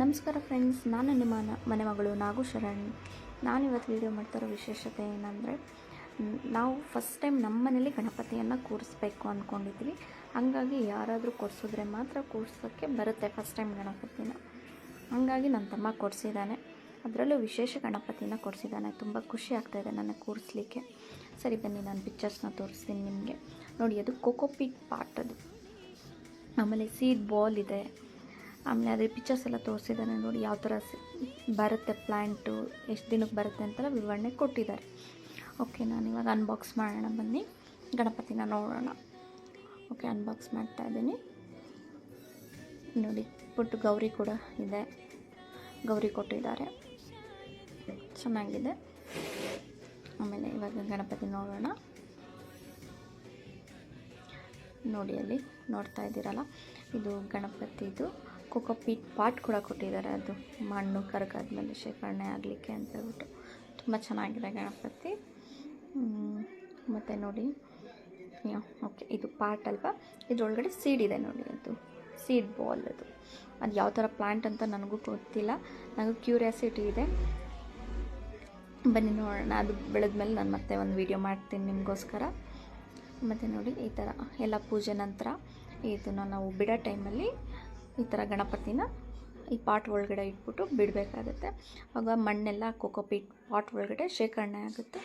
ನಮಸ್ಕಾರ ಫ್ರೆಂಡ್ಸ್, ನಾನು ನಿಮ್ಮ ಮನೆ ಮಗಳು ನಾಗು ಶರಣ್. ನಾನಿವತ್ತು ವೀಡಿಯೋ ಮಾಡ್ತಿರೋ ವಿಶೇಷತೆ ಏನಂದರೆ ನಾವು ಫಸ್ಟ್ ಟೈಮ್ ನಮ್ಮ ಮನೇಲಿ ಗಣಪತಿಯನ್ನು ಕೂರಿಸ್ಬೇಕು ಅಂದ್ಕೊಂಡಿದ್ವಿ ಹಂಗಾಗಿ ಯಾರಾದರೂ ಕೊಡಿಸಿದ್ರೆ ಮಾತ್ರ ಕೂರಿಸೋಕ್ಕೆ ಬರುತ್ತೆ ಫಸ್ಟ್ ಟೈಮ್ ಗಣಪತಿನ. ಹಂಗಾಗಿ ನನ್ನ ತಮ್ಮ ಕೊಡಿಸಿದ್ದಾನೆ ಅದರಲ್ಲೂ ವಿಶೇಷ ಗಣಪತಿನ ಕೊಡಿಸಿದ್ದಾನೆ ತುಂಬ ಖುಷಿ ಆಗ್ತಾಯಿದೆ ನನಗೆ ಕೂರಿಸ್ಲಿಕ್ಕೆ. ಸರಿ ಬನ್ನಿ, ನಾನು ಪಿಕ್ಚರ್ಸ್ನ ತೋರಿಸ್ತೀನಿ ನಿಮಗೆ. ನೋಡಿ, ಅದು ಕೋಕೋಪಿಟ್ ಪಾಟ್ ಅದು. ಆಮೇಲೆ ಸೀಡ್ ಬಾಲ್ ಇದೆ. ಆಮೇಲೆ ಅದೇ ಪಿಕ್ಚರ್ಸ್ ಎಲ್ಲ ತೋರಿಸಿದ್ದಾನೆ ನೋಡಿ ಯಾವ ಥರ ಬರುತ್ತೆ ಪ್ಲ್ಯಾಂಟು ಎಷ್ಟು ದಿನಕ್ಕೆ ಬರುತ್ತೆ ಅಂತೆಲ್ಲ ವಿವರಣೆ ಕೊಟ್ಟಿದ್ದಾರೆ. ಓಕೆ ನಾನು ಇವಾಗ ಅನ್ಬಾಕ್ಸ್ ಮಾಡೋಣ, ಬನ್ನಿ. ಗಣಪತಿನ ನೋಡೋಣ. ಓಕೆ ಅನ್ಬಾಕ್ಸ್ ಮಾಡ್ತಾ ಇದ್ದೀನಿ. ನೋಡಿ, ಪುಟ್ಟು ಗೌರಿ ಕೂಡ ಇದೆ. ಗೌರಿ ಕೊಟ್ಟಿದ್ದಾರೆ. ಚೆನ್ನಾಗಿದೆ. ಆಮೇಲೆ ಇವಾಗ ಗಣಪತಿ ನೋಡೋಣ. ನೋಡಿ ಅಲ್ಲಿ, ನೋಡ್ತಾ ಇದ್ದೀರಲ್ಲ? ಇದು ಗಣಪತಿದು ಕೋಕೋಪೀಟ್ ಪಾಟ್ ಕೂಡ ಕೊಟ್ಟಿದ್ದಾರೆ. ಅದು ಮಣ್ಣು ಕರಗಾದ್ಮೇಲೆ ಶೇಖರಣೆ ಆಗಲಿಕ್ಕೆ ಅಂತ ಹೇಳ್ಬಿಟ್ಟು. ತುಂಬ ಚೆನ್ನಾಗಿದೆ ಗಣಪತಿ. ಮತ್ತು ನೋಡಿ. ಓಕೆ, ಇದು ಪಾಟ್ ಅಲ್ವಾ? ಇದ್ರೊಳಗಡೆ ಸೀಡ್ ಇದೆ ನೋಡಿ ಅದು. ಸೀಡ್ ಬಾಲ್ ಅದು. ಅದು ಯಾವ ಥರ ಪ್ಲ್ಯಾಂಟ್ ಅಂತ ನನಗೂ ಗೊತ್ತಿಲ್ಲ. ನನಗೂ ಕ್ಯೂರಿಯಾಸಿಟಿ ಇದೆ. ಬನ್ನಿ ನೋಡೋಣ. ಅದು ಬೆಳೆದ ಮೇಲೆ ನಾನು ಮತ್ತೆ ಒಂದು ವೀಡಿಯೋ ಮಾಡ್ತೀನಿ ನಿಮಗೋಸ್ಕರ. ಮತ್ತು ನೋಡಿ ಈ ಥರ ಎಲ್ಲ ಪೂಜೆ ನಂತರ ಇದನ್ನು ನಾವು ಬಿಡೋ ಟೈಮಲ್ಲಿ ಈ ಥರ ಗಣಪತಿನ ಈ ಪಾಟ್ ಒಳಗಡೆ ಇಟ್ಬಿಟ್ಟು ಬಿಡಬೇಕಾಗುತ್ತೆ. ಆಗ ಮಣ್ಣೆಲ್ಲ ಕೋಕೋಪೀಟ್ ಪಾಟ್ ಒಳಗಡೆ ಶೇಖರಣೆ ಆಗುತ್ತೆ.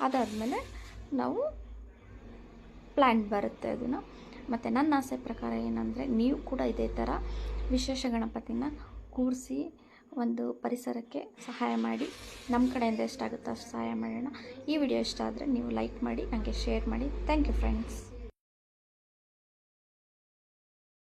ಅದಾದಮೇಲೆ ನಾವು ಪ್ಲ್ಯಾಂಟ್ ಬರುತ್ತೆ ಅದನ್ನು. ಮತ್ತು ನನ್ನ ಆಸೆ ಪ್ರಕಾರ ಏನಂದರೆ ನೀವು ಕೂಡ ಇದೇ ಥರ ವಿಶೇಷ ಗಣಪತಿನ ಕೂರಿಸಿ ಒಂದು ಪರಿಸರಕ್ಕೆ ಸಹಾಯ ಮಾಡಿ, ನಮ್ಮ ಕಡೆಯಿಂದ ಎಷ್ಟಾಗುತ್ತೋ ಅಷ್ಟು ಸಹಾಯ ಮಾಡೋಣ. ಈ ವಿಡಿಯೋ ಇಷ್ಟ ಆದರೆ ನೀವು ಲೈಕ್ ಮಾಡಿ ನನಗೆ ಶೇರ್ ಮಾಡಿ. Thank you friends